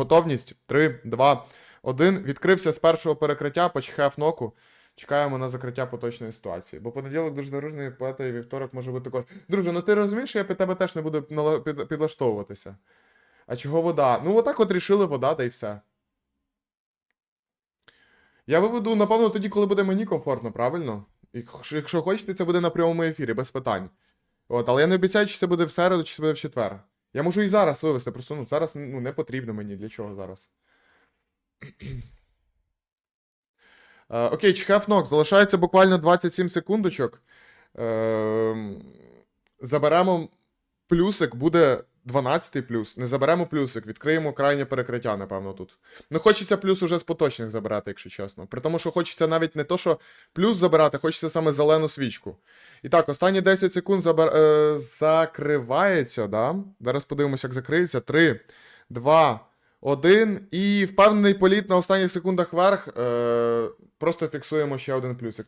Готовність. 3, 2, 1. Відкрився з першого перекриття, почхав ноку. Чекаємо на закриття поточної ситуації. Бо понеділок дуже дорожній поета і вівторок може бути також. Друже, ну ти розумієш, я під тебе теж не буду підлаштовуватися. А чого вода? Ну, отак от рішили вода, та й все. Я виведу, напевно, тоді, коли буде мені комфортно, правильно? Якщо хочете, це буде на прямому ефірі, без питань. От, але я не обіцяю, чи це буде в середу, чи це буде в четвер. Я можу і зараз вивести, просто ну, зараз ну, не потрібно мені. Для чого зараз? Е, окей, чхав нок. Залишається буквально 27 секундочок. Е, заберемо плюсик, буде 12 плюс. Не заберемо плюсик, відкриємо крайнє перекриття, напевно, тут. Не хочеться плюс уже з поточних забирати, якщо чесно. При тому, що хочеться навіть не то, що плюс забирати, хочеться саме зелену свічку. І так, останні 10 секунд забер... е, закривається, да? Зараз подивимося, як закриється. 3, 2, 1. І впевнений політ на останніх секундах вверх. Е, просто фіксуємо ще один плюсик.